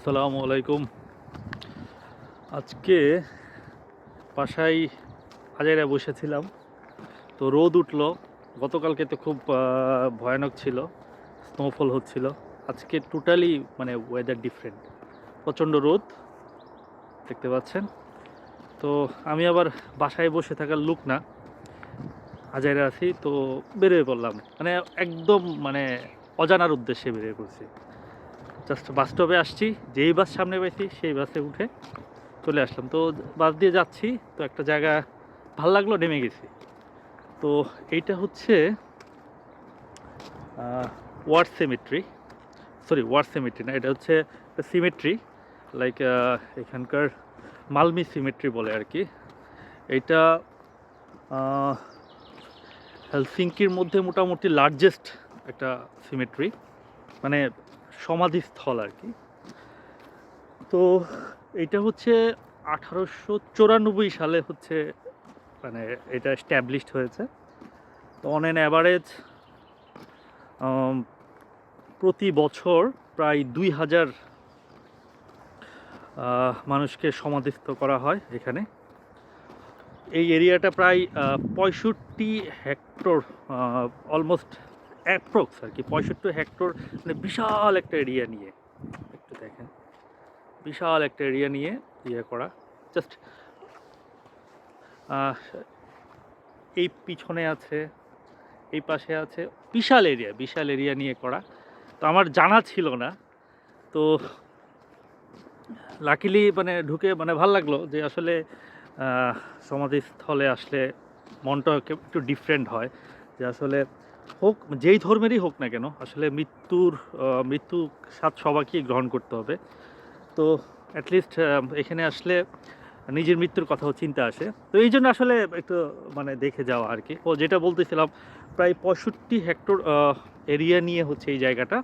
আসসালামু আলাইকুম। আজকে বাসায় হাজারে বসেছিলাম। তো রোদ উঠল। গতকালকে তো খুব ভয়ানক ছিল। স্নোফল হচ্ছিল। আজকে টোটালি মানে ওয়েদার ডিফারেন্ট প্রচণ্ড রোদ। দেখতে পাচ্ছেন? তো আমি আবার বাসায় বসে থাকার লুক না। হাজারে আছি। তো বেরিয়ে পড়লাম। মানে একদম মানে অজানার উদ্দেশ্যে বেরিয়ে পড়ছি। জাস্ট বাস স্টপে আসছি, যেই বাস সামনে পেয়েছি, সেই বাসে উঠে চলে আসলাম। তো বাস দিয়ে যাচ্ছি, তো একটা জায়গা ভালো লাগল, নেমে গেছি। তো এইটা হচ্ছে word symmetry sorry word symmetry না, এটা হচ্ছে সিমেট্রি লাইক এখানকার মালমি সিমেট্রি বলে আর কি। এইটা হেলসিঙ্কির মধ্যে মোটামুটি লার্জেস্ট একটা সিমেট্রি মানে সমাধিস্থল আর কি। তো এটা হচ্ছে আঠারোশো চৌরানব্বই সালে হচ্ছে মানে এটা এস্টাবলিশড হয়েছে। তো অন অ্যান অ্যাভারেজ প্রতি বছর প্রায় দুই হাজার মানুষকে সমাধিস্থ করা হয় এখানে। এই এরিয়াটা প্রায় পঁয়ষট্টি হেক্টর অলমোস্ট অ্যাপ্রক্স আর কি, পঁয়ষট্টি হেক্টর মানে বিশাল একটা এরিয়া নিয়ে। একটু দেখেন। বিশাল একটা এরিয়া নিয়ে ইয়ে করা। জাস্ট এই পিছনে আছে, এই পাশে আছে, বিশাল এরিয়া বিশাল এরিয়া নিয়ে করা। তো আমার জানা ছিল না। তো লাকিলি মানে ঢুকে মানে ভালো লাগল যে আসলে সমাধিস্থলে আসলে মনটা একটু ডিফারেন্ট হয়। যে আসলে হোক, যেই ধর্মেরই হোক না কেন, আসলে মৃত্যুর মৃত্যু স্বাদ সবাইকেই গ্রহণ করতে হবে। তো অ্যাটলিস্ট এখানে আসলে নিজের মৃত্যুর কথাও চিন্তা আসে। তো এই জন্য আসলে একটু মানে দেখে যাওয়া আর কি। ও যেটা বলতেছিলাম, প্রায় পঁয়ষট্টি হেক্টর এরিয়া নিয়ে হচ্ছে এই জায়গাটা।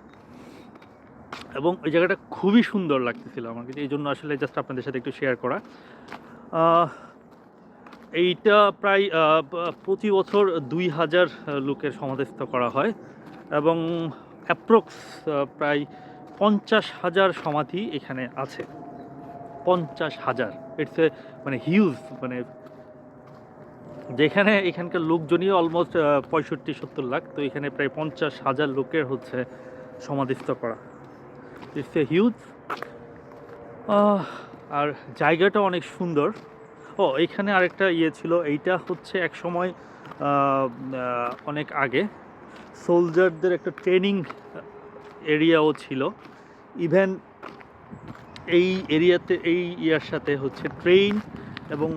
এবং এই জায়গাটা খুবই সুন্দর লাগতেছিল আমার কাছে এই জন্য আসলে জাস্ট আপনাদের সাথে একটু শেয়ার করা। এইটা প্রায় প্রতি বছর দুই হাজার লোকের সমাধিস্থ করা হয় এবং অ্যাপ্রক্স প্রায় পঞ্চাশ হাজার সমাধি এখানে আছে। পঞ্চাশ হাজার। ইটস এ মানে হিউজ মানে যেখানে এখানকার লোকজনই অলমোস্ট পঁয়ষট্টি, সত্তর লাখ। তো এখানে প্রায় পঞ্চাশ হাজার লোকের হচ্ছে সমাধিস্থ করা। ইটস এ হিউজ আর জায়গাটা অনেক সুন্দর। ও এইখানে আরেকটা ইয়ে ছিল, এইটা হচ্ছে এক সময় অনেক আগে সোলজারদের একটা ট্রেনিং এরিয়াও ছিল। ইভেন এই এরিয়াতে, এই ইয়ার সাথে হচ্ছে ট্রেন এবং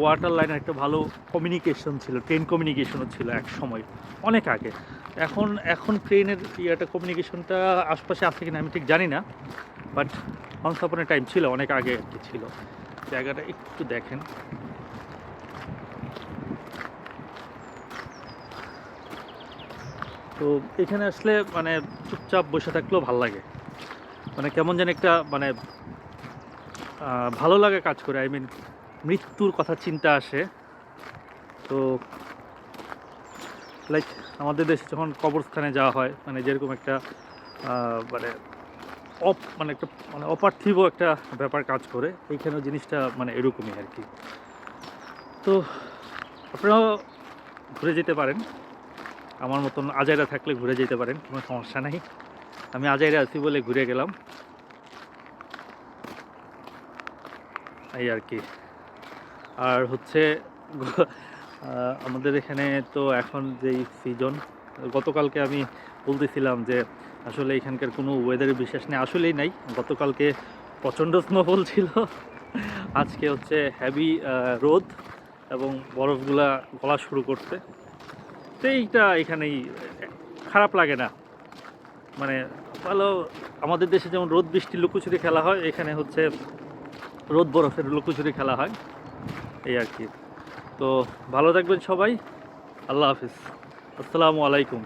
ওয়াটার লাইনের একটা ভালো কমিউনিকেশন ছিল ট্রেন কমিউনিকেশনও ছিল এক সময়, অনেক আগে। এখন এখন ট্রেনের ইয়াটা কমিউনিকেশনটা আশপাশে আছে কিনা আমি ঠিক জানি না বাট অনসাপনের টাইম ছিল, অনেক আগে আর ছিল। জায়গাটা একটু দেখেন। তো এখানে আসলে মানে চুপচাপ বসে থাকলেও ভালো লাগে। মানে কেমন যেন একটা মানে ভালো লাগে কাজ করে। আই মিন মৃত্যুর কথা চিন্তা আসে। তো লাইক আমাদের দেশে যখন কবরস্থানে যাওয়া হয় মানে যেরকম একটা মানে অপ মানে একটা মানে অপার্থিব একটা ব্যাপার কাজ করে। এইখানেও জিনিসটা মানে এরকমই আর কি। তো আপনারাও ঘুরে যেতে পারেন। আমার মতন আজাইরা থাকলে ঘুরে যেতে পারেন, কোনো সমস্যা নাই। আমি আজাইরা আছি বলে ঘুরে গেলাম। এই আর কি। আর হচ্ছে আমাদের এখানে তো এখন যেই সিজন গতকালকে আমি বলতেছিলাম যে আসলে এখানকার কোনো ওয়েদারের বিশ্বাস নেই, আসলেই নাই। গতকালকে প্রচণ্ড স্নোফল ছিল। আজকে হচ্ছে হ্যাভি রোদ এবং বরফগুলা গলা শুরু করছে। তো এইটা এখানেই খারাপ লাগে না। মানে ভালো, আমাদের দেশে যেমন রোদ বৃষ্টি লুকোচুরি খেলা হয়, এখানে হচ্ছে রোদ বরফের লুকোচুরি খেলা হয়। এই আর কি। তো ভালো থাকবেন সবাই। আল্লাহ হাফিজ। আসসালামু আলাইকুম।